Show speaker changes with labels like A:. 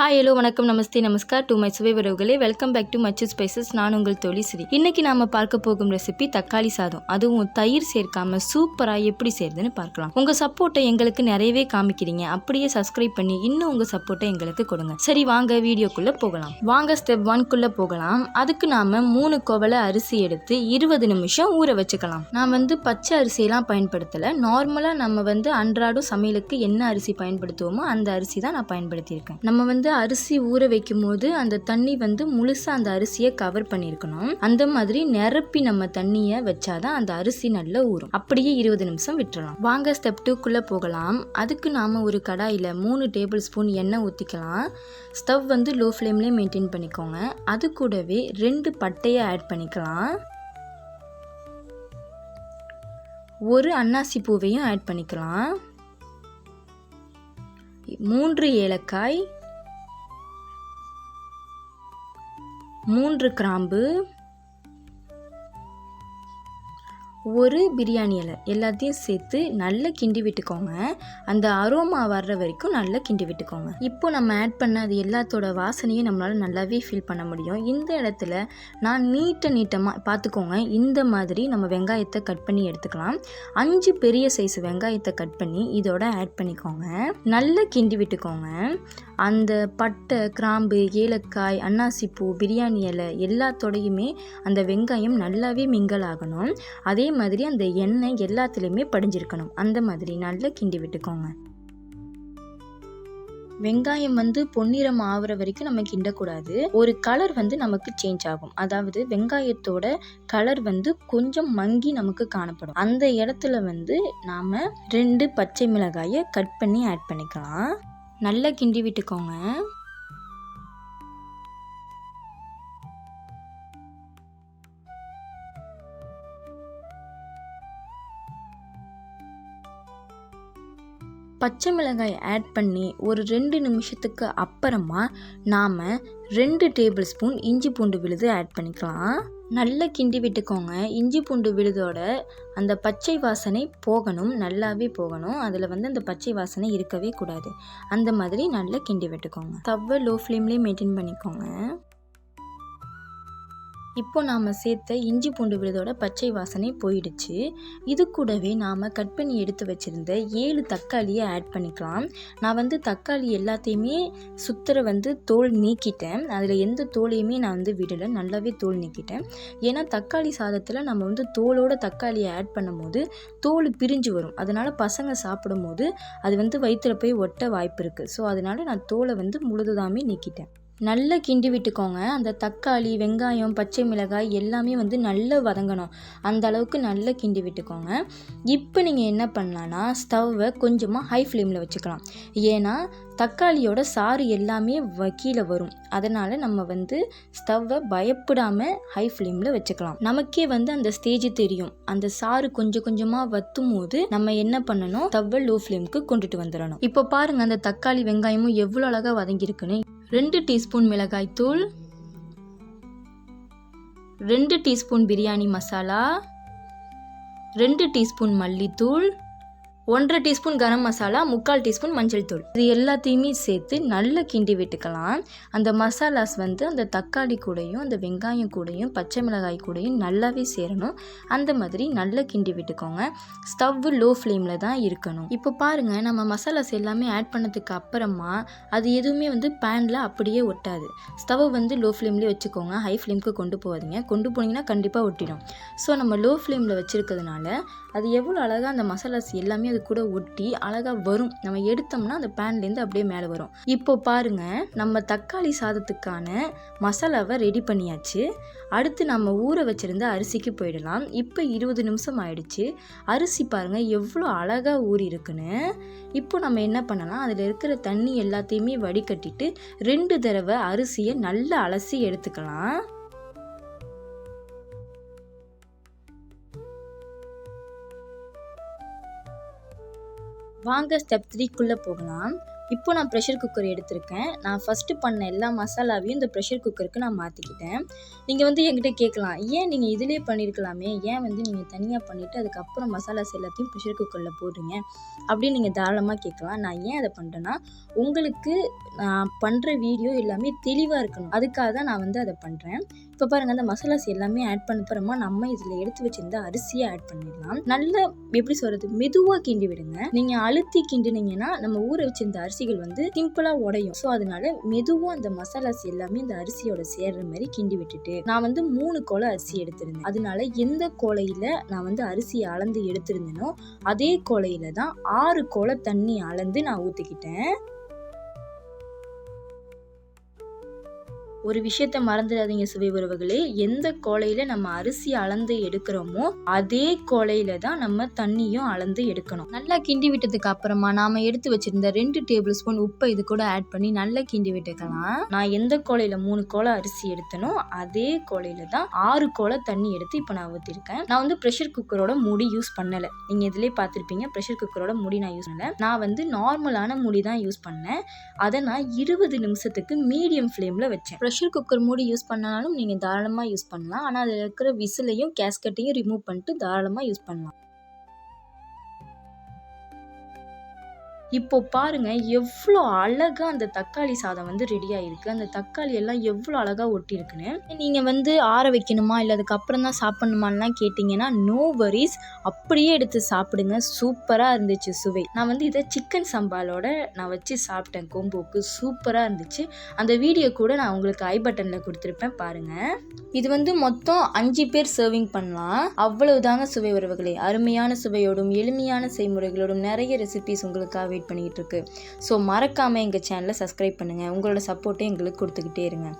A: Hi hello வணக்கம் நமஸ்தே நமஸ்கார். To my சுவை உறவுகளே welcome back to much spices நான் உங்கள் தொழில் ஸ்ரீ. இன்னைக்கு நாம பார்க்க போகும் ரெசிபி தக்காளி சாதம். அதுவும் தயிர் சேர்க்காம சூப்பராக எப்படி செய்யறதுன்னு பார்க்கலாம். உங்க சப்போர்ட்டை எங்களுக்கு நிறையவே காமிக்கிறீங்க. அப்படியே சப்ஸ்கிரைப் பண்ணி இன்னும் உங்க சப்போர்ட்டை எங்களுக்கு கொடுங்க. சரி வாங்க வீடியோக்குள்ள போகலாம். வாங்க ஸ்டெப் ஒன்குள்ள போகலாம். அதுக்கு நாம மூணு கோவலை அரிசி எடுத்து இருபது நிமிஷம் ஊற வச்சுக்கலாம். நான் வந்து பச்சை அரிசியெல்லாம் பயன்படுத்தல. நார்மலா நம்ம வந்து அன்றாடம் சமையலுக்கு என்ன அரிசி பயன்படுத்துவோமோ அந்த அரிசி தான் நான் பயன்படுத்தியிருக்கேன். நம்ம வந்து அரிசி ஊற வைக்கும் போது அந்த தண்ணி வந்து முழுசா அந்த அரிசியை கவர் பண்ணியிருக்கணும் அந்த மாதிரி நிரப்பி நம்ம தண்ணியை வச்சாதான் அந்த அரிசி நல்லா ஊறும். அப்படியே இருபது நிமிஷம் விட்டுறலாம். வாங்க ஸ்டெப் டூக்குள்ள போகலாம். அதுக்கு நாம ஒரு கடாயில மூணு டேபிள் ஸ்பூன் எண்ணெய் ஊற்றிக்கலாம் ஸ்டவ் வந்து லோ ஃப்ளேம்லேயே மெயின்டைன் பண்ணிக்கோங்க. அது கூடவே ரெண்டு பட்டையை ஆட் பண்ணிக்கலாம். ஒரு அன்னாசி பூவையும் ஆட் பண்ணிக்கலாம். மூன்று ஏலக்காய் மூன்று கிராம்பு ஒரு பிரியாணி இலை. எல்லாத்தையும் சேர்த்து நல்லா கிண்டி விட்டுக்கோங்க. அந்த அரோமா வர்ற வரைக்கும் நல்லா கிண்டி விட்டுக்கோங்க. இப்போ நம்ம ஆட் பண்ண அது எல்லாத்தோட வாசனையும் நம்மளால் நல்லாவே ஃபீல் பண்ண முடியும். இந்த இடத்துல நான் நீட்ட நீட்டமாக பார்த்துக்கோங்க. இந்த மாதிரி நம்ம வெங்காயத்தை கட் பண்ணி எடுத்துக்கலாம். அஞ்சு பெரிய சைஸ் வெங்காயத்தை கட் பண்ணி இதோட ஆட் பண்ணிக்கோங்க. நல்லா கிண்டி விட்டுக்கோங்க. அந்த பட்டை கிராம்பு ஏலக்காய் அன்னாசிப்பூ பிரியாணி இலை எல்லாத்தோடையுமே அந்த வெங்காயம் நல்லாவே மிங்கல் ஆகணும். அதே மாதிரி அந்த எண்ணெய் எல்லாத்துலேயுமே படிஞ்சிருக்கணும். அந்த மாதிரி நல்லா கிண்டி விட்டுக்கோங்க. வெங்காயம் வந்து பொன்னிறம் ஆகுற வரைக்கும் நம்ம கிண்டக்கூடாது. ஒரு கலர் வந்து நமக்கு சேஞ்ச் ஆகும். அதாவது வெங்காயத்தோட கலர் வந்து கொஞ்சம் மங்கி நமக்கு காணப்படும். அந்த இடத்துல வந்து நாம் ரெண்டு பச்சை மிளகாயை கட் பண்ணி ஆட் பண்ணிக்கலாம். நல்லா கிண்டி விட்டுக்கோங்க. பச்சை மிளகாய் ஆட் பண்ணி ஒரு ரெண்டு நிமிஷத்துக்கு அப்புறமா நாம் ரெண்டு டேபிள் ஸ்பூன் இஞ்சி பூண்டு விழுது ஆட் பண்ணிக்கலாம். நல்லா கிண்டி விட்டுக்கோங்க. இஞ்சி பூண்டு விழுதோட அந்த பச்சை வாசனை போகணும் நல்லாவே போகணும். அதில் வந்து அந்த பச்சை வாசனை இருக்கவே கூடாது. அந்த மாதிரி நல்லா கிண்டி விட்டுக்கோங்க. தவ்வை லோ ஃப்ளேம்லேயே மெயின்டைன் பண்ணிக்கோங்க. இப்போ நாம் சேர்த்த இஞ்சி பூண்டு விழுதோட பச்சை வாசனை போயிடுச்சு. இது கூடவே நாம் கட் பண்ணி எடுத்து வச்சுருந்த ஏழு தக்காளியை ஆட் பண்ணிக்கலாம். நான் வந்து தக்காளி எல்லாத்தையுமே சுற்றுற வந்து தோல் நீக்கிட்டேன். அதில் எந்த தோலையுமே நான் வந்து விடலை. நல்லாவே தோல் நீக்கிட்டேன். ஏன்னா தக்காளி சாதத்தில் நம்ம வந்து தோலோட தக்காளியை ஆட் பண்ணும்போது தோல் பிரிஞ்சு வரும். அதனால் பசங்க சாப்பிடும்போது அது வந்து வயிற்றில் போய் ஒட்ட வாய்ப்பு இருக்குது ஸோ அதனால் நான் தோலை வந்து முழுதுதாமே நீக்கிட்டேன். நல்லா கிண்டி விட்டுக்கோங்க. அந்த தக்காளி வெங்காயம் பச்சை மிளகாய் எல்லாமே வந்து நல்லா வதங்கணும். அந்த அளவுக்கு நல்லா கிண்டி விட்டுக்கோங்க. இப்போ நீங்கள் என்ன பண்ணலான்னா ஸ்டவ்வை கொஞ்சமாக ஹை ஃப்ளேமில் வச்சுக்கலாம். ஏன்னா தக்காளியோட சாறு எல்லாமே வ- கீழே வரும். அதனால் நம்ம வந்து ஸ்டவ்வை பயப்படாமல் ஹை ஃப்ளேமில் வச்சுக்கலாம். நமக்கே வந்து அந்த ஸ்டேஜ் தெரியும். அந்த சாறு கொஞ்சம் கொஞ்சமாக வத்தும் போது நம்ம என்ன பண்ணணும்? ஸ்டவ்வை லோ ஃப்ளேமுக்கு கொண்டுட்டு வந்துடணும். இப்போ பாருங்கள் அந்த தக்காளி வெங்காயமும் எவ்வளோ அழகாக வதங்கியிருக்குன்னு. ரெண்டு டீஸ்பூன் மிளகாய்த்தூள் ரெண்டு டீஸ்பூன் பிரியாணி மசாலா ரெண்டு டீஸ்பூன் மல்லித்தூள் ஒன்றரை டீஸ்பூன் கரம் மசாலா முக்கால் டீஸ்பூன் மஞ்சள் தூள். இது எல்லாத்தையுமே சேர்த்து நல்லா கிண்டி விட்டுக்கலாம். அந்த மசாலாஸ் வந்து அந்த தக்காளி கூடையும் அந்த வெங்காயம் கூடையும் பச்சை மிளகாய் கூடயும் நல்லாவே சேரணும். அந்த மாதிரி நல்லா கிண்டி விட்டுக்கோங்க. ஸ்டவ் லோ ஃப்ளேமில் தான் இருக்கணும். இப்போ பாருங்கள் நம்ம மசாலாஸ் எல்லாமே ஆட் பண்ணதுக்கு அப்புறமா அது எதுவுமே வந்து பேனில் அப்படியே ஒட்டாது. ஸ்டவ் வந்து லோ ஃப்ளேம்லேயே வச்சுக்கோங்க. ஹை ஃப்ளேம்க்கு கொண்டு போகாதீங்க. கொண்டு போனீங்கன்னா கண்டிப்பாக ஒட்டிடும். ஸோ நம்ம லோ ஃப்ளேமில் வச்சுருக்கிறதுனால அது எவ்வளோ அழகாக அந்த மசாலாஸ் எல்லாமே அது கூட ஒட்டி அழகாக வரும். நம்ம எடுத்தோம்னா அந்த பேன்லேருந்து அப்படியே மேலே வரும். இப்போ பாருங்க நம்ம தக்காளி சாதத்துக்கான மசாலாவை ரெடி பண்ணியாச்சு. அடுத்து நம்ம ஊற வச்சுருந்த அரிசிக்கு போயிடலாம். இப்போ இருபது நிமிஷம் ஆயிடுச்சு. அரிசி பாருங்கள் எவ்வளோ அழகாக ஊறி இருக்குன்னு. இப்போ நம்ம என்ன பண்ணலாம்? அதில் இருக்கிற தண்ணி எல்லாத்தையுமே வடிகட்டிட்டு ரெண்டு தடவை அரிசியை நல்லா அலசி எடுத்துக்கலாம். வாங்க ஸ்டெப் த்ரீக்குள்ளே போகலாம். இப்போ நான் ப்ரெஷர் குக்கர் எடுத்திருக்கேன். நான் ஃபஸ்ட்டு பண்ண எல்லா மசாலாவையும் இந்த ப்ரெஷர் குக்கருக்கு நான் மாற்றிக்கிட்டேன் நீங்கள் வந்து என்கிட்ட கேட்கலாம் ஏன் நீங்கள் இதிலே பண்ணியிருக்கலாமே ஏன் வந்து நீங்கள் தனியாக பண்ணிவிட்டு அதுக்கப்புறம் மசாலாஸ் எல்லாத்தையும் ப்ரெஷர் குக்கரில் போடுறீங்க? அப்படின்னு நீங்கள் தாராளமாக கேட்கலாம். நான் ஏன் அதை பண்ணுறேன்னா உங்களுக்கு நான் பண்ணுற வீடியோ எல்லாமே தெளிவாக இருக்கணும். அதுக்காக தான் நான் வந்து அதை பண்ணுறேன் இப்போ பாருங்கள் அந்த மசாலாஸ் எல்லாமே ஆட் பண்ண அப்புறமா நம்ம இதில் எடுத்து வச்சிருந்த அரிசியை ஆட் பண்ணிடலாம். நல்ல எப்படி சொல்கிறது மெதுவாக கிண்டி விடுங்க. நீங்கள் அழுத்தி கிண்டினீங்கன்னா நம்ம ஊற வச்சிருந்த அரிசிகள் வந்து சிம்பிளாக உடையும். ஸோ அதனால மெதுவாக அந்த மசாலாஸ் எல்லாமே இந்த அரிசியோட சேர்ற மாதிரி கிண்டி விட்டுட்டு நான் வந்து மூணு கோலை அரிசி எடுத்திருந்தேன். அதனால எந்த கோலையில் நான் வந்து அரிசியை அளந்து எடுத்திருந்தேனோ அதே கோலையில் தான் ஆறு கோலை தண்ணி அளந்து நான் ஊற்றிக்கிட்டேன் ஒரு விஷயத்த மறந்துடாதீங்க சுவை உறவுகளே. எந்த கோலையில் நம்ம அரிசி அளந்து எடுக்கிறோமோ அதே கோலையில தான் நம்ம தண்ணியும் அளந்து எடுக்கணும். நல்லா கிண்டி விட்டதுக்கு அப்புறமா நாம எடுத்து வச்சிருந்த ரெண்டு டேபிள் ஸ்பூன் உப்பை இது கூட ஆட் பண்ணி நல்லா கிண்டி விட்டுக்கலாம். நான் எந்த கோலையில மூணு கோலை அரிசி எடுத்தனோ அதே கோலையில தான் ஆறு கோலை தண்ணி எடுத்து இப்போ நான் ஊற்றிருக்கேன் நான் வந்து ப்ரெஷர் குக்கரோட மூடி யூஸ் பண்ணலை. நீங்கள் இதிலே பார்த்துருப்பீங்க ப்ரெஷர் குக்கரோட மூடி நான் யூஸ் பண்ணல. நான் வந்து நார்மலான மூடி தான் யூஸ் பண்ணேன். அதை நான் இருபது நிமிஷத்துக்கு மீடியம் ஃப்ளேமில் வச்சேன். ப்ரெஷர் குக்கர் மூடி யூஸ் பண்ணாலும் நீங்கள் தாராளமாக யூஸ் பண்ணலாம். ஆனால் அதில் இருக்கிற விசிலையும் கேஸ்கட்டையும் ரிமூவ் பண்ணிட்டு தாராளமாக யூஸ் பண்ணலாம். இப்போ பாருங்க எவ்வளோ அழகாக அந்த தக்காளி சாதம் வந்து ரெடி ஆயிருக்கு. அந்த தக்காளி எல்லாம் எவ்வளோ அழகாக ஒட்டியிருக்குன்னு நீங்கள் வந்து ஆற வைக்கணுமா? இல்லை அதுக்கப்புறம் தான் சாப்பிடணுமான்லாம் கேட்டிங்கன்னா நோ வரிஸ் அப்படியே எடுத்து சாப்பிடுங்க. சூப்பராக இருந்துச்சு சுவை. நான் வந்து இதை சிக்கன் சம்பாலோட நான் வச்சு சாப்பிட்டேன். கொம்போக்கு சூப்பராக இருந்துச்சு. அந்த வீடியோ கூட நான் உங்களுக்கு ஐ பட்டனில் கொடுத்துருப்பேன். பாருங்கள் இது வந்து மொத்தம் அஞ்சு பேர் சர்விங் பண்ணலாம். அவ்வளவுதாங்க சுவை உறவுகளே. அருமையான சுவையோடும் எளிமையான செய்முறைகளோடும் நிறைய ரெசிபிஸ் உங்களுக்காக வெயிட் பண்ணிகிட்டு இருக்கு. ஸோ மறக்காமல் எங்கள் சேனலை சப்ஸ்கிரைப் பண்ணுங்கள் உங்களோட சப்போர்ட்டை எங்களுக்கு கொடுத்துக்கிட்டே இருங்க.